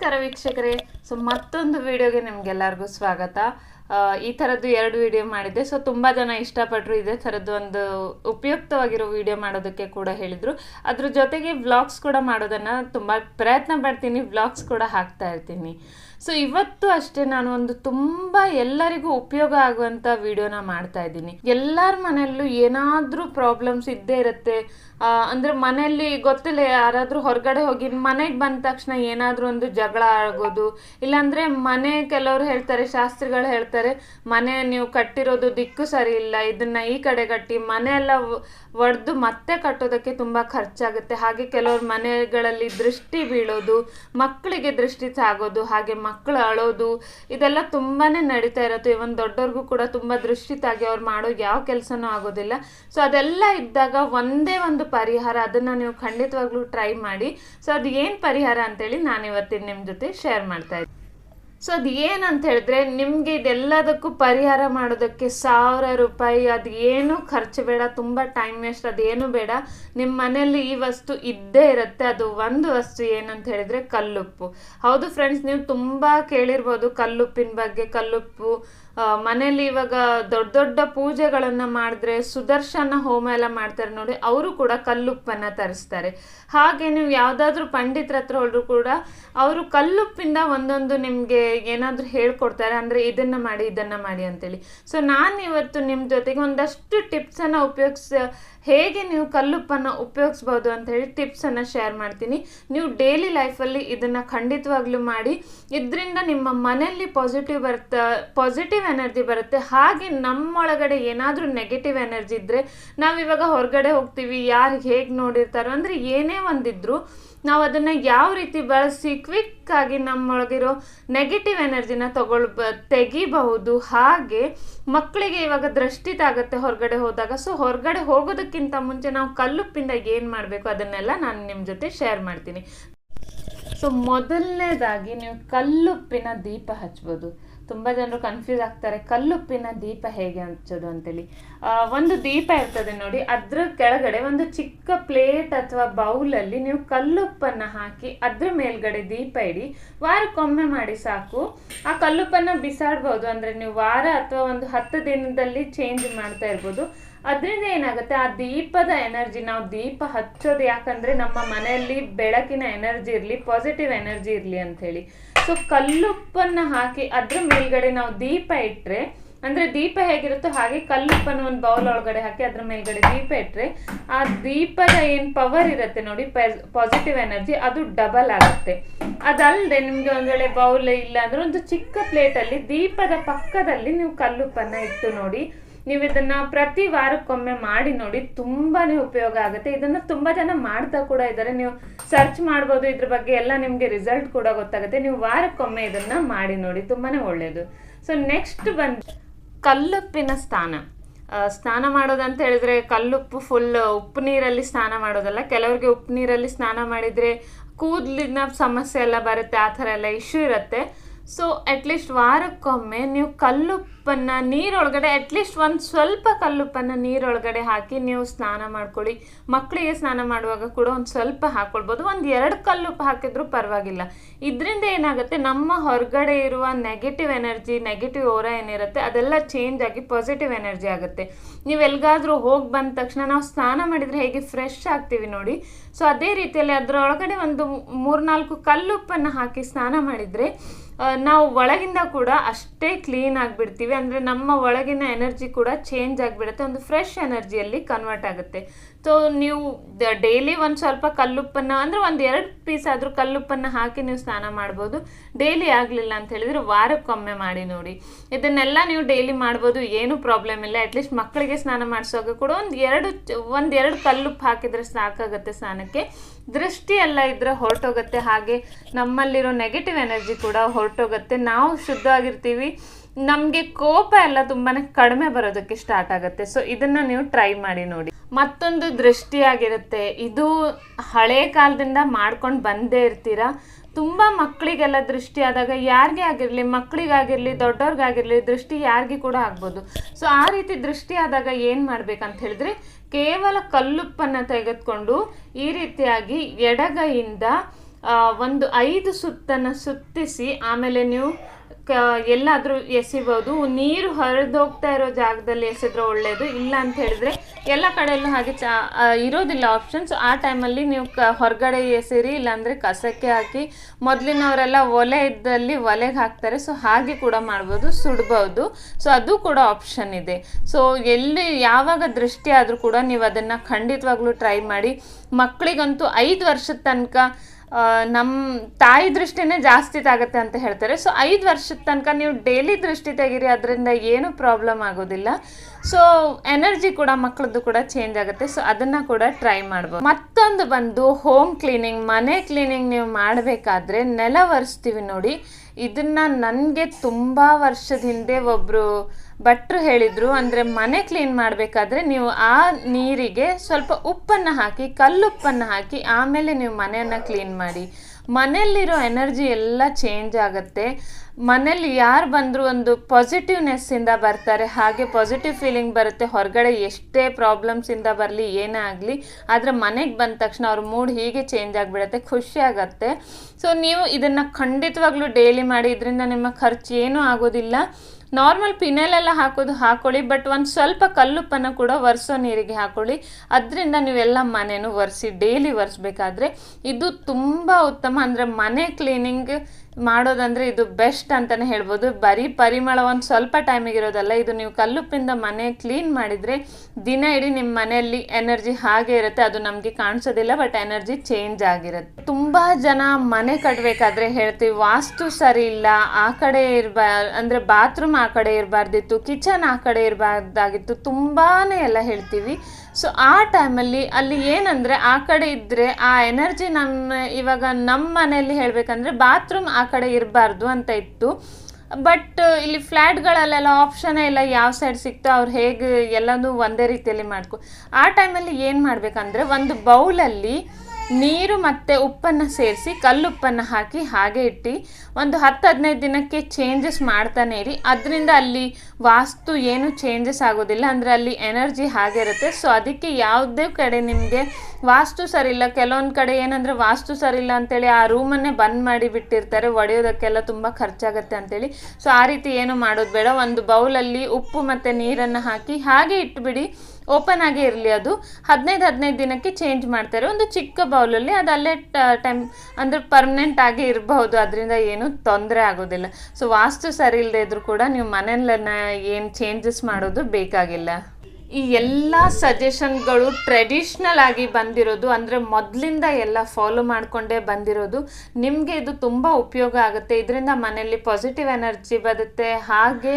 ನಮಸ್ಕಾರ ವೀಕ್ಷಕರೇ. ಸೊ ಮತ್ತೊಂದು ವಿಡಿಯೋಗೆ ನಿಮ್ಗೆಲ್ಲರಿಗೂ ಸ್ವಾಗತ. ಈ ಥರದ್ದು ಎರಡು ವಿಡಿಯೋ ಮಾಡಿದ್ದೆ. ಸೊ ತುಂಬ ಜನ ಇಷ್ಟಪಟ್ಟರು ಇದೇ ಥರದ್ದು ಒಂದು ಉಪಯುಕ್ತವಾಗಿರೋ ವಿಡಿಯೋ ಮಾಡೋದಕ್ಕೆ ಕೂಡ ಹೇಳಿದರು. ಅದ್ರ ಜೊತೆಗೆ ವ್ಲಾಗ್ಸ್ ಕೂಡ ಮಾಡೋದನ್ನು ತುಂಬ ಪ್ರಯತ್ನ ಪಡ್ತೀನಿ. ವ್ಲಾಗ್ಸ್ ಕೂಡ ಹಾಕ್ತಾ ಇರ್ತೀನಿ. ಸೊ ಇವತ್ತು ಅಷ್ಟೇ ನಾನು ಒಂದು ತುಂಬ ಎಲ್ಲರಿಗೂ ಉಪಯೋಗ ಆಗುವಂಥ ವಿಡಿಯೋನ ಮಾಡ್ತಾ ಇದ್ದೀನಿ. ಎಲ್ಲರ ಮನೆಯಲ್ಲೂ ಏನಾದರೂ ಪ್ರಾಬ್ಲಮ್ಸ್ ಇದ್ದೇ ಇರುತ್ತೆ. ಅಂದರೆ ಮನೆಯಲ್ಲಿ ಗೊತ್ತಿಲ್ಲ, ಯಾರಾದರೂ ಹೊರಗಡೆ ಹೋಗಿ ಮನೆಗೆ ಬಂದ ತಕ್ಷಣ ಏನಾದರೂ ಒಂದು ಜಗಳ ಆಗೋದು, ಇಲ್ಲಾಂದರೆ ಮನೆ ಕೆಲವರು ಹೇಳ್ತಾರೆ, ಶಾಸ್ತ್ರಿಗಳು ಹೇಳ್ತಾರೆ ಮನೆ ನೀವು ಕಟ್ಟಿರೋದು ದಿಕ್ಕು ಸರಿ ಇಲ್ಲ. ಇದನ್ನ ಈ ಕಡೆ ಕಟ್ಟಿ, ಮನೆ ಎಲ್ಲ ಒಡೆದು ಮತ್ತೆ ಕಟ್ಟೋದಕ್ಕೆ ತುಂಬಾ ಖರ್ಚಾಗುತ್ತೆ. ಹಾಗೆ ಕೆಲವ್ರ ಮನೆಗಳಲ್ಲಿ ದೃಷ್ಟಿ ಬೀಳೋದು, ಮಕ್ಕಳಿಗೆ ದೃಷ್ಟಿ ತಾಗೋದು ಹಾಗೆ ಮಕ್ಕಳು ಅಳೋದು, ಇದೆಲ್ಲ ತುಂಬಾನೇ ನಡೀತಾ ಇರುತ್ತೆ ಇವನ್ ದೊಡ್ಡವ್ರಿಗೂ ಕೂಡ ತುಂಬಾ ದೃಷ್ಟಿ ತಾಗಿ ಅವ್ರು ಮಾಡೋ ಯಾವ ಕೆಲಸನೂ ಆಗೋದಿಲ್ಲ. ಸೊ, ಅದೆಲ್ಲ ಇದ್ದಾಗ ಒಂದೇ ಒಂದು ಪರಿಹಾರ, ಅದನ್ನ ನೀವು ಖಂಡಿತವಾಗ್ಲೂ ಟ್ರೈ ಮಾಡಿ. ಸೊ, ಅದು ಏನು ಪರಿಹಾರ ಅಂತೇಳಿ ನಾನು ಇವತ್ತಿನ ನಿಮ್ಮ ಜೊತೆ ಶೇರ್ ಮಾಡ್ತಾ ಇದ್ದೀನಿ ಸೊ ಅದು ಏನಂತ ಹೇಳಿದ್ರೆ ನಿಮಗೆ ಇದೆಲ್ಲದಕ್ಕೂ ಪರಿಹಾರ ಮಾಡೋದಕ್ಕೆ ಸಾವಿರ ರೂಪಾಯಿ, ಅದು ಏನು ಖರ್ಚು ಬೇಡ, ತುಂಬ ಟೈಮ್ ವೇಸ್ಟ್ ಅದೇನು ಬೇಡ. ನಿಮ್ಮ ಮನೆಯಲ್ಲಿ ಈ ವಸ್ತು ಇದ್ದೇ ಇರುತ್ತೆ, ಅದು ಒಂದು ವಸ್ತು ಏನಂತ ಹೇಳಿದ್ರೆ ಕಲ್ಲುಪ್ಪು. ಹೌದು ಫ್ರೆಂಡ್ಸ್ ನೀವು ತುಂಬ ಕೇಳಿರ್ಬೋದು ಕಲ್ಲುಪ್ಪಿನ ಬಗ್ಗೆ, ಕಲ್ಲುಪ್ಪು ಆ, ಮನೆಯಲ್ಲಿ ಇವಾಗ ದೊಡ್ಡ ದೊಡ್ಡ ಪೂಜೆಗಳನ್ನು ಮಾಡಿದ್ರೆ ಸುದರ್ಶನ ಹೋಮ ಎಲ್ಲ ಮಾಡ್ತಾರೆ ನೋಡಿ ಅವರು ಕೂಡ ಕಲ್ಲುಪ್ಪನ್ನ ತರಿಸ್ತಾರೆ. ಹಾಗೆ ನೀವು ಯಾವುದಾದ್ರೂ ಪಂಡಿತರ ಹತ್ರ ಹೋದ್ರು ಕೂಡ ಅವರು ಕಲ್ಲುಪ್ಪಿಂದ ಒಂದೊಂದು ನಿಮಗೆ ಏನಾದ್ರೂ ಹೇಳ್ಕೊಡ್ತಾರೆ ಅಂದ್ರೆ ಇದನ್ನ ಮಾಡಿ ಇದನ್ನ ಮಾಡಿ ಅಂತೇಳಿ. ಸೊ ನಾನು ಇವತ್ತು ನಿಮ್ಮ ಜೊತೆಗೆ ಒಂದಷ್ಟು ಟಿಪ್ಸ್ ಅನ್ನ ಉಪಯೋಗಿಸ ಹೇಗೆ ನೀವು ಕಲ್ಲುಪ್ಪನ್ನ ಉಪಯೋಗಿಸ್ಬೋದು ಅಂತ ಹೇಳಿ ಟಿಪ್ಸನ್ನು ಶೇರ್ ಮಾಡ್ತೀನಿ. ನೀವು ಡೈಲಿ ಲೈಫಲ್ಲಿ ಇದನ್ನ ಖಂಡಿತವಾಗ್ಲೂ ಮಾಡಿ ಇದರಿಂದ ನಿಮ್ಮ ಮನೆಯಲ್ಲಿ ಪಾಸಿಟಿವ್ ಬರ್ತಾ ಪಾಸಿಟಿವ್ ಎನರ್ಜಿ ಬರುತ್ತೆ. ಹಾಗೆ ನಮ್ಮೊಳಗಡೆ ಏನಾದರೂ ನೆಗೆಟಿವ್ ಎನರ್ಜಿ ಇದ್ದರೆ ನಾವಿವಾಗ ಹೊರಗಡೆ ಹೋಗ್ತೀವಿ, ಯಾರು ಹೇಗೆ ನೋಡಿರ್ತಾರೋ, ಅಂದರೆ ಏನೇ ಒಂದಿದ್ರು ನಾವು ಅದನ್ನು ಯಾವ ರೀತಿ ಬಳಸಿ ಕ್ವಿಕ್ ಆಗಿ ನಮ್ಮೊಳಗಿರೋ ನೆಗೆಟಿವ್ ಎನರ್ಜಿನ ತಗೊಳ್ ತೆಗಿಬಹುದು. ಹಾಗೆ ಮಕ್ಕಳಿಗೆ ಇವಾಗ ದೃಷ್ಟಿ ತಾಗುತ್ತೆ ಹೊರಗಡೆ ಹೋದಾಗ. ಸೊ ಹೊರಗಡೆ ಹೋಗೋದಕ್ಕಿಂತ ಮುಂಚೆ ನಾವು ಕಲ್ಲುಪ್ಪಿಂದ ಏನು ಮಾಡಬೇಕು ಅದನ್ನೆಲ್ಲ ನಾನು ನಿಮ್ಮ ಜೊತೆ ಶೇರ್ ಮಾಡ್ತೀನಿ. ಸೊ ಮೊದಲನೇದಾಗಿ ನೀವು ಕಲ್ಲುಪ್ಪಿನ ದೀಪ ಹಚ್ಬೋದು. ತುಂಬ ಜನರು ಕನ್ಫ್ಯೂಸ್ ಆಗ್ತಾರೆ, ಕಲ್ಲುಪ್ಪಿನ ದೀಪ ಹೇಗೆ ಹಚ್ಚೋದು ಅಂತೇಳಿ. ಒಂದು ದೀಪ ಇರ್ತದೆ ನೋಡಿ, ಅದ್ರ ಕೆಳಗಡೆ ಒಂದು ಚಿಕ್ಕ ಪ್ಲೇಟ್ ಅಥವಾ ಬೌಲಲ್ಲಿ ನೀವು ಕಲ್ಲುಪ್ಪನ್ನ ಹಾಕಿ ಅದ್ರ ಮೇಲ್ಗಡೆ ದೀಪ ಇಡಿ, ವಾರಕ್ಕೊಮ್ಮೆ ಮಾಡಿ ಸಾಕು. ಆ ಕಲ್ಲುಪ್ಪನ್ನ ಬಿಸಾಡ್ಬೋದು ಅಂದ್ರೆ ನೀವು ವಾರ ಅಥವಾ ಒಂದು ಹತ್ತು ದಿನದಲ್ಲಿ ಚೇಂಜ್ ಮಾಡ್ತಾ ಇರ್ಬೋದು. ಅದರಿಂದ ಏನಾಗುತ್ತೆ, ಆ ದೀಪದ ಎನರ್ಜಿ, ನಾವು ದೀಪ ಹಚ್ಚೋದು ಯಾಕಂದ್ರೆ ನಮ್ಮ ಮನೆಯಲ್ಲಿ ಬೆಳಕಿನ ಎನರ್ಜಿ ಇರಲಿ ಪಾಸಿಟಿವ್ ಎನರ್ಜಿ ಇರಲಿ ಹೇಳಿ ಸೊ ಕಲ್ಲುಪ್ಪನ್ನ ಹಾಕಿ ಅದ್ರ ಮೇಲ್ಗಡೆ ನಾವು ದೀಪ ಇಟ್ರೆ, ಅಂದ್ರೆ ದೀಪ ಹೇಗಿರುತ್ತೋ ಹಾಗೆ ಕಲ್ಲುಪ್ಪನ್ನು ಒಂದು ಬೌಲ್ ಒಳಗಡೆ ಹಾಕಿ ಅದ್ರ ಮೇಲ್ಗಡೆ ದೀಪ ಇಟ್ರೆ, ಆ ದೀಪದ ಏನ್ ಪವರ್ ಇರುತ್ತೆ ನೋಡಿ ಪಾಸಿಟಿವ್ ಎನರ್ಜಿ ಅದು ಡಬಲ್ ಆಗುತ್ತೆ. ಅದಲ್ಲದೆ ನಿಮ್ಗೆ ಒಂದ್ ವೇಳೆ ಬೌಲ್ ಇಲ್ಲ ಅಂದ್ರೆ ಒಂದು ಚಿಕ್ಕ ಪ್ಲೇಟ್ ಅಲ್ಲಿ ದೀಪದ ಪಕ್ಕದಲ್ಲಿ ನೀವು ಕಲ್ಲುಪ್ಪನ್ನ ಇಟ್ಟು ನೋಡಿ ನೀವು ಇದನ್ನ ಪ್ರತಿ ವಾರಕ್ಕೊಮ್ಮೆ ಮಾಡಿ ನೋಡಿ ತುಂಬಾನೇ ಉಪಯೋಗ ಆಗುತ್ತೆ. ಇದನ್ನ ತುಂಬಾ ಜನ ಮಾಡ್ತಾ ಕೂಡ ಇದ್ದಾರೆ. ನೀವು ಸರ್ಚ್ ಮಾಡ್ಬೋದು, ಇದ್ರ ಬಗ್ಗೆ ಎಲ್ಲ ನಿಮ್ಗೆ ರಿಸಲ್ಟ್ ಕೂಡ ಗೊತ್ತಾಗುತ್ತೆ. ನೀವು ವಾರಕ್ಕೊಮ್ಮೆ ಇದನ್ನ ಮಾಡಿ ನೋಡಿ, ತುಂಬಾನೇ ಒಳ್ಳೇದು. ಸೊ ನೆಕ್ಸ್ಟ್ ಬಂದ್, ಕಲ್ಲುಪ್ಪಿನ ಸ್ನಾನ. ಸ್ನಾನ ಮಾಡೋದಂತ ಹೇಳಿದ್ರೆ ಕಲ್ಲುಪ್ಪು ಫುಲ್ ಉಪ್ಪು ನೀರಲ್ಲಿ ಸ್ನಾನ ಮಾಡೋದಲ್ಲ. ಕೆಲವರಿಗೆ ಉಪ್ಪು ನೀರಲ್ಲಿ ಸ್ನಾನ ಮಾಡಿದ್ರೆ ಕೂದಲಿನ ಸಮಸ್ಯೆ ಎಲ್ಲ ಬರುತ್ತೆ, ಆ ಥರ ಎಲ್ಲ ಇಶ್ಯೂ ಇರುತ್ತೆ. ಸೊ ಅಟ್ಲೀಸ್ಟ್ ವಾರಕ್ಕೊಮ್ಮೆ ನೀವು ಕಲ್ಲುಪ್ಪನ್ನು ನೀರೊಳಗಡೆ ಅಟ್ಲೀಸ್ಟ್ ಒಂದು ಸ್ವಲ್ಪ ಕಲ್ಲುಪ್ಪನ್ನು ನೀರೊಳಗಡೆ ಹಾಕಿ ನೀವು ಸ್ನಾನ ಮಾಡ್ಕೊಳ್ಳಿ. ಮಕ್ಕಳಿಗೆ ಸ್ನಾನ ಮಾಡುವಾಗ ಕೂಡ ಒಂದು ಸ್ವಲ್ಪ ಹಾಕ್ಕೊಳ್ಬೋದು ಒಂದು ಎರಡು ಕಲ್ಲುಪ್ಪು ಹಾಕಿದ್ರೂ ಪರವಾಗಿಲ್ಲ. ಇದರಿಂದ ಏನಾಗುತ್ತೆ? ನಮ್ಮ ಹೊರಗಡೆ ಇರುವ ನೆಗೆಟಿವ್ ಎನರ್ಜಿ ನೆಗೆಟಿವ್ ಓರ ಏನಿರುತ್ತೆ, ಅದೆಲ್ಲ ಚೇಂಜ್ ಆಗಿ ಪಾಸಿಟಿವ್ ಎನರ್ಜಿ ಆಗುತ್ತೆ. ನೀವು ಎಲ್ಲಿಗಾದರೂ ಹೋಗಿ ಬಂದ ತಕ್ಷಣ ನಾವು ಸ್ನಾನ ಮಾಡಿದರೆ ಹೇಗೆ ಫ್ರೆಶ್ ಆಗ್ತೀವಿ ನೋಡಿ. ಸೊ ಅದೇ ರೀತಿಯಲ್ಲಿ ಅದರೊಳಗಡೆ ಒಂದು ಮೂರ್ನಾಲ್ಕು ಕಲ್ಲುಪ್ಪನ್ನು ಹಾಕಿ ಸ್ನಾನ ಮಾಡಿದರೆ ನಾವು ಒಳಗಿಂದ ಕೂಡ ಅಷ್ಟೇ ಕ್ಲೀನ್ ಆಗಿಬಿಡ್ತೀವಿ. ಅಂದರೆ ನಮ್ಮ ಒಳಗಿನ ಎನರ್ಜಿ ಕೂಡ ಚೇಂಜ್ ಆಗಿಬಿಡುತ್ತೆ. ಒಂದು ಫ್ರೆಶ್ ಎನರ್ಜಿಯಲ್ಲಿ ಕನ್ವರ್ಟ್ ಆಗುತ್ತೆ. ಸೊ ನೀವು ಡೈಲಿ ಒಂದು ಸ್ವಲ್ಪ ಕಲ್ಲುಪ್ಪನ್ನು ಅಂದರೆ ಒಂದು ಎರಡು ಪೀಸ್ ಆದರೂ ಕಲ್ಲುಪ್ಪನ್ನು ಹಾಕಿ ನೀವು ಸ್ನಾನ ಮಾಡ್ಬೋದು. ಡೈಲಿ ಆಗಲಿಲ್ಲ ಅಂತ ಹೇಳಿದರೆ ವಾರಕ್ಕೊಮ್ಮೆ ಮಾಡಿ ನೋಡಿ. ಇದನ್ನೆಲ್ಲ ನೀವು ಡೈಲಿ ಮಾಡ್ಬೋದು, ಏನೂ ಪ್ರಾಬ್ಲಮ್ ಇಲ್ಲ. ಅಟ್ಲೀಸ್ಟ್ ಮಕ್ಕಳಿಗೆ ಸ್ನಾನ ಮಾಡಿಸೋಕ ಕೂಡ ಒಂದು ಎರಡು ಒಂದು ಎರಡು ಕಲ್ಲುಪ್ಪು ಹಾಕಿದರೆ ಸಾಕಾಗುತ್ತೆ ಸ್ನಾನಕ್ಕೆ. ದೃಷ್ಟಿ ಎಲ್ಲ ಇದ್ದರೆ ಹೊರಟೋಗುತ್ತೆ. ಹಾಗೆ ನಮ್ಮಲ್ಲಿರೋ ನೆಗೆಟಿವ್ ಎನರ್ಜಿ ಕೂಡ ಹೊರಟೋಗುತ್ತೆ. ನಾವು ಶುದ್ಧವಾಗಿರ್ತೀವಿ ನಮಗೆ ಕೋಪ ಎಲ್ಲ ತುಂಬಾ ಕಡಿಮೆ ಬರೋದಕ್ಕೆ ಸ್ಟಾರ್ಟ್ ಆಗುತ್ತೆ. ಸೊ ಇದನ್ನು ನೀವು ಟ್ರೈ ಮಾಡಿ ನೋಡಿ. ಮತ್ತೊಂದು ದೃಷ್ಟಿಯಾಗಿರುತ್ತೆ. ಇದು ಹಳೆ ಕಾಲದಿಂದ ಮಾಡ್ಕೊಂಡು ಬಂದೇ ಇರ್ತೀರ? ತುಂಬ ಮಕ್ಕಳಿಗೆಲ್ಲ ದೃಷ್ಟಿ ಆದಾಗ ಯಾರಿಗೆ ಆಗಿರಲಿ, ಮಕ್ಕಳಿಗಾಗಿರಲಿ, ದೊಡ್ಡವ್ರಿಗಾಗಿರಲಿ ದೃಷ್ಟಿ ಯಾರಿಗೆ ಕೂಡ ಆಗ್ಬೋದು. ಸೊ ಆ ರೀತಿ ದೃಷ್ಟಿ ಆದಾಗ ಏನು ಮಾಡ್ಬೇಕಂತ ಹೇಳಿದ್ರೆ, ಕೇವಲ ಕಲ್ಲುಪ್ಪನ್ನು ತೆಗೆದುಕೊಂಡು ಈ ರೀತಿಯಾಗಿ ಎಡಗೈಯಿಂದ ಒಂದು ಐದು ಸುತ್ತನ್ನು ಸುತ್ತಿಸಿ, ಆಮೇಲೆ ನೀವು ಎಲ್ಲಾದರೂ ಎಸಿಬೋದು, ನೀರು ಹರಿದೋಗ್ತಾ ಇರೋ ಜಾಗದಲ್ಲಿ ಎಸೆದ್ರೆ ಒಳ್ಳೆಯದು ಇಲ್ಲ ಅಂತ ಹೇಳಿದ್ರೆ ಎಲ್ಲ ಕಡೆಯಲ್ಲೂ ಹಾಗೆ ಚಾ ಇರೋದಿಲ್ಲ ಆಪ್ಷನ್ಸ್ ಆ ಟೈಮಲ್ಲಿ ನೀವು ಕ, ಹೊರಗಡೆ ಎಸಿರಿ, ಇಲ್ಲಾಂದರೆ ಕಸಕ್ಕೆ ಹಾಕಿ, ಮೊದಲಿನವರೆಲ್ಲ ಒಲೆ ಇದ್ದಲ್ಲಿ ಒಲೆಗೆ ಹಾಕ್ತಾರೆ. ಸೊ ಹಾಗೆ ಕೂಡ ಮಾಡ್ಬೋದು, ಸುಡ್ಬೋದು. ಸೊ ಅದು ಕೂಡ ಆಪ್ಷನ್ ಇದೆ. ಸೊ ಎಲ್ಲಿ ಯಾವಾಗ ದೃಷ್ಟಿ ಆದರೂ ಕೂಡ ನೀವು ಅದನ್ನು ಖಂಡಿತವಾಗ್ಲೂ ಟ್ರೈ ಮಾಡಿ. ಮಕ್ಕಳಿಗಂತೂ ಐದು ವರ್ಷದ ತನಕ ನಮ್ಮ ತಾಯಿ ದೃಷ್ಟಿನೇ ಜಾಸ್ತಿ ತಾಗತ್ತೆ ಅಂತ ಹೇಳ್ತಾರೆ. ಸೊ ಐದು ವರ್ಷದ ತನಕ ನೀವು ಡೈಲಿ ದೃಷ್ಟಿ ತೆಗೀರಿ, ಅದರಿಂದ ಏನು ಪ್ರಾಬ್ಲಮ್ ಆಗೋದಿಲ್ಲ. ಸೊ ಎನರ್ಜಿ ಕೂಡ ಮಕ್ಕಳದ್ದು ಕೂಡ ಚೇಂಜ್ ಆಗುತ್ತೆ. ಸೊ ಅದನ್ನು ಕೂಡ ಟ್ರೈ ಮಾಡ್ಬೋದು. ಮತ್ತೊಂದು ಬಂದು ಹೋಮ್ ಕ್ಲೀನಿಂಗ್ ಮನೆ ಕ್ಲೀನಿಂಗ್ ನೀವು ಮಾಡಬೇಕಾದ್ರೆ ನೆಲ ಒರೆಸ್ತೀವಿ ನೋಡಿ. ಇದನ್ನು ನನಗೆ ತುಂಬ ವರ್ಷದ ಹಿಂದೆ ಒಬ್ಬರು ಭಟ್ರು ಹೇಳಿದರು. ಅಂದರೆ ಮನೆ ಕ್ಲೀನ್ ಮಾಡಬೇಕಾದ್ರೆ ನೀವು ಆ ನೀರಿಗೆ ಸ್ವಲ್ಪ ಉಪ್ಪನ್ನು ಹಾಕಿ, ಕಲ್ಲುಪ್ಪನ್ನು ಹಾಕಿ, ಆಮೇಲೆ ನೀವು ಮನೆಯನ್ನು ಕ್ಲೀನ್ ಮಾಡಿ. ಮನೆಯಲ್ಲಿರೋ ಎನರ್ಜಿ ಎಲ್ಲ ಚೇಂಜ್ ಆಗುತ್ತೆ. ಮನೇಲಿ ಯಾರು ಬಂದರೂ ಒಂದು ಪಾಸಿಟಿವ್ನೆಸ್ಸಿಂದ ಬರ್ತಾರೆ. ಹಾಗೆ ಪಾಸಿಟಿವ್ ಫೀಲಿಂಗ್ ಬರುತ್ತೆ. ಹೊರಗಡೆ ಎಷ್ಟೇ ಪ್ರಾಬ್ಲಮ್ಸಿಂದ ಬರಲಿ, ಏನೇ ಆಗಲಿ, ಆದರೆ ಮನೆಗೆ ಬಂದ ತಕ್ಷಣ ಅವ್ರ ಮೂಡ್ ಹೀಗೆ ಚೇಂಜ್ ಆಗಿಬಿಡುತ್ತೆ, ಖುಷಿ ಸೊ ನೀವು ಇದನ್ನು ಖಂಡಿತವಾಗ್ಲೂ ಡೈಲಿ ಮಾಡಿ, ಇದರಿಂದ ನಿಮ್ಮ ಖರ್ಚು ಏನೂ ಆಗೋದಿಲ್ಲ. ನಾರ್ಮಲ್ ಪಿನೆಲೆಲ್ಲ ಹಾಕೋದು ಹಾಕೊಳ್ಳಿ ಬಟ್ ಒಂದು ಸ್ವಲ್ಪ ಕಲ್ಲುಪ್ಪನ್ನು ಕೂಡ ಒರೆಸೋ ನೀರಿಗೆ ಹಾಕೊಳ್ಳಿ. ಅದರಿಂದ ನೀವೆಲ್ಲ ಮನೆನೂ ಒರೆಸಿ ಡೈಲಿ ಒರೆಸ್ಬೇಕಾದ್ರೆ ಇದು ತುಂಬ ಉತ್ತಮ. ಅಂದರೆ ಮನೆ ಕ್ಲೀನಿಂಗ್ ಮಾಡೋದಂದ್ರೆ ಇದು ಬೆಸ್ಟ್ ಅಂತಾನೆ ಹೇಳ್ಬೋದು. ಬರೀ ಪರಿಮಳ ಒಂದು ಸ್ವಲ್ಪ ಟೈಮಿಗೆ ಇರೋದಲ್ಲ, ಇದು ನೀವು ಕಲ್ಲುಪ್ಪಿಂದ ಮನೆ ಕ್ಲೀನ್ ಮಾಡಿದರೆ ದಿನ ಇಡೀ ನಿಮ್ಮ ಮನೆಯಲ್ಲಿ ಎನರ್ಜಿ ಹಾಗೆ ಇರುತ್ತೆ, ಅದು ನಮಗೆ ಕಾಣಿಸೋದಿಲ್ಲ ಬಟ್ ಎನರ್ಜಿ ಚೇಂಜ್ ಆಗಿರುತ್ತೆ. ತುಂಬ ಜನ ಮನೆ ಕಟ್ಟಬೇಕಾದ್ರೆ ಹೇಳ್ತೀವಿ, ವಾಸ್ತು ಸರಿ ಇಲ್ಲ, ಆ ಕಡೆ ಇರಬಾರ್ ಅಂದರೆ ಬಾತ್ರೂಮ್ ಆ ಕಡೆ ಇರಬಾರ್ದಿತ್ತು ಕಿಚನ್ ಆ ಕಡೆ ಇರಬಾರ್ದಾಗಿತ್ತು ತುಂಬಾ ಎಲ್ಲ ಹೇಳ್ತೀವಿ. ಸೊ ಆ ಟೈಮಲ್ಲಿ ಅಲ್ಲಿ ಏನಂದರೆ ಆ ಕಡೆ ಇದ್ದರೆ ಆ ಎನರ್ಜಿ ನಮ್ಮ ಇವಾಗ ನಮ್ಮ ಮನೆಯಲ್ಲಿ ಹೇಳಬೇಕಂದ್ರೆ ಬಾತ್ರೂಮ್ ಆ ಕಡೆ ಇರಬಾರ್ದು ಅಂತ ಇತ್ತು. ಬಟ್ ಇಲ್ಲಿ ಫ್ಲ್ಯಾಟ್ಗಳಲ್ಲೆಲ್ಲ ಆಪ್ಷನೇ ಇಲ್ಲ ಯಾವ ಸೈಡ್ ಸಿಕ್ತೋ ಅವ್ರು ಹೇಗೆ ಎಲ್ಲನೂ ಒಂದೇ ರೀತಿಯಲ್ಲಿ ಮಾಡ್ಕೊ ಆ ಟೈಮಲ್ಲಿ ಏನು ಮಾಡಬೇಕಂದ್ರೆ ಒಂದು ಬೌಲಲ್ಲಿ ನೀರು ಮತ್ತು ಉಪ್ಪನ್ನು ಸೇರಿಸಿ, ಕಲ್ಲುಪ್ಪನ್ನು ಹಾಕಿ ಹಾಗೆ ಇಟ್ಟು ಒಂದು ಹತ್ತು ಹದಿನೈದು ದಿನಕ್ಕೆ ಚೇಂಜಸ್ ಮಾಡ್ತಾನೆ ಇರಿ. ಅದರಿಂದ ಅಲ್ಲಿ ವಾಸ್ತು ಏನು ಚೇಂಜಸ್ ಆಗೋದಿಲ್ಲ. ಅಂದರೆ ಅಲ್ಲಿ ಎನರ್ಜಿ ಹಾಗೆ ಇರುತ್ತೆ. ಸೊ ಅದಕ್ಕೆ ಯಾವುದೇ ಕಡೆ ನಿಮಗೆ ವಾಸ್ತು ಸರಿಯಿಲ್ಲ. ಕೆಲವೊಂದು ಕಡೆ ಏನಂದರೆ ವಾಸ್ತು ಸರಿಯಿಲ್ಲ ಅಂತೇಳಿ ಆ ರೂಮನ್ನೇ ಬಂದ್ ಮಾಡಿ ಬಿಟ್ಟಿರ್ತಾರೆ. ಒಡೆಯೋದಕ್ಕೆಲ್ಲ ತುಂಬ ಖರ್ಚಾಗತ್ತೆ ಅಂತೇಳಿ. ಸೊ ಆ ರೀತಿ ಏನು ಮಾಡೋದು ಬೇಡ. ಒಂದು ಬೌಲಲ್ಲಿ ಉಪ್ಪು ಮತ್ತು ನೀರನ್ನು ಹಾಕಿ ಹಾಗೆ ಇಟ್ಬಿಡಿ. ಓಪನ್ ಆಗೇ ಇರಲಿ ಅದು. ಹದಿನೈದು ಹದಿನೈದು ದಿನಕ್ಕೆ ಚೇಂಜ್ ಮಾಡ್ತಾರೆ. ಒಂದು ಚಿಕ್ಕ ಬೌಲಲ್ಲಿ ಅದು ಅಲ್ಲೇ ಟೈಮ್ ಅಂದರೆ ಪರ್ಮನೆಂಟ್ ಆಗಿ ಇರಬಹುದು. ಅದರಿಂದ ಏನು ತೊಂದರೆ ಆಗೋದಿಲ್ಲ. ಸೊ ವಾಸ್ತು ಸರಿ ಇಲ್ಲದೆ ಇದ್ರೂ ಕೂಡ ನೀವು ಮನೆಯಲ್ಲೇ ಏನು ಚೇಂಜಸ್ ಮಾಡೋದು ಬೇಕಾಗಿಲ್ಲ. ಈ ಎಲ್ಲ ಸಜೆಷನ್ಗಳು ಟ್ರೆಡಿಷ್ನಲ್ ಆಗಿ ಬಂದಿರೋದು, ಅಂದರೆ ಮೊದಲಿಂದ ಎಲ್ಲ ಫಾಲೋ ಮಾಡಿಕೊಂಡೇ ಬಂದಿರೋದು, ನಿಮಗೆ ಇದು ತುಂಬ ಉಪಯೋಗ ಆಗುತ್ತೆ. ಇದರಿಂದ ಮನೆಯಲ್ಲಿ ಪಾಸಿಟಿವ್ ಎನರ್ಜಿ ಬರುತ್ತೆ. ಹಾಗೆ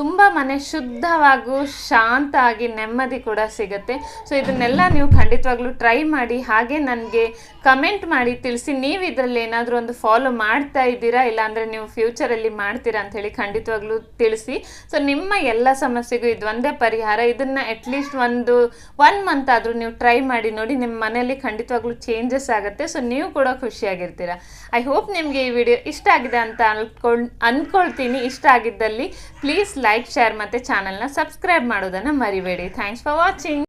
ತುಂಬ ಮನೆ ಶುದ್ಧವಾಗೂ ಶಾಂತ ಆಗಿ ನೆಮ್ಮದಿ ಕೂಡ ಸಿಗುತ್ತೆ. ಸೊ ಇದನ್ನೆಲ್ಲ ನೀವು ಖಂಡಿತವಾಗ್ಲೂ ಟ್ರೈ ಮಾಡಿ. ಹಾಗೆ ನನಗೆ ಕಮೆಂಟ್ ಮಾಡಿ, ತಿಳಿಸಿ ನೀವು ಇದರಲ್ಲಿ ಏನಾದರೂ ಒಂದು ಫಾಲೋ ಮಾಡ್ತಾ ಇದ್ದೀರಾ? ಇಲ್ಲಾಂದರೆ ನೀವು ಫ್ಯೂಚರಲ್ಲಿ ಮಾಡ್ತೀರಾ ಅಂತ ಹೇಳಿ ಖಂಡಿತವಾಗ್ಲೂ ತಿಳಿಸಿ. ಸೊ ನಿಮ್ಮ ಎಲ್ಲ ಸಮಸ್ಯೆಗೂ ಇದು ಒಂದೇ ಪರಿಹಾರ. ಇದನ್ನು ಅಟ್ಲೀಸ್ಟ್ ಒಂದು ಒನ್ ಮಂತ್ ಆದರೂ ನೀವು ಟ್ರೈ ಮಾಡಿ ನೋಡಿ, ನಿಮ್ಮ ಮನೆಯಲ್ಲಿ ಖಂಡಿತವಾಗ್ಲೂ ಚೇಂಜಸ್ ಆಗುತ್ತೆ. ಸೊ ನೀವು ಕೂಡ ಖುಷಿಯಾಗಿರ್ತೀರ. ಐ ಹೋಪ್ ನಿಮಗೆ ಈ ವಿಡಿಯೋ ಇಷ್ಟ ಆಗಿದೆ ಅಂತ ಅನ್ಕೊಂಡು ಅಂದ್ಕೊಳ್ತೀನಿ ಇಷ್ಟ ಆಗಿದ್ದಲ್ಲಿ ಪ್ಲೀಸ್ ಲೈಕ್ ಶೇರ್ ಮತ್ತು ಚಾನಲ್ನ ಸಬ್ಸ್ಕ್ರೈಬ್ ಮಾಡೋದನ್ನು ಮರಿಬೇಡಿ. Thanks for watching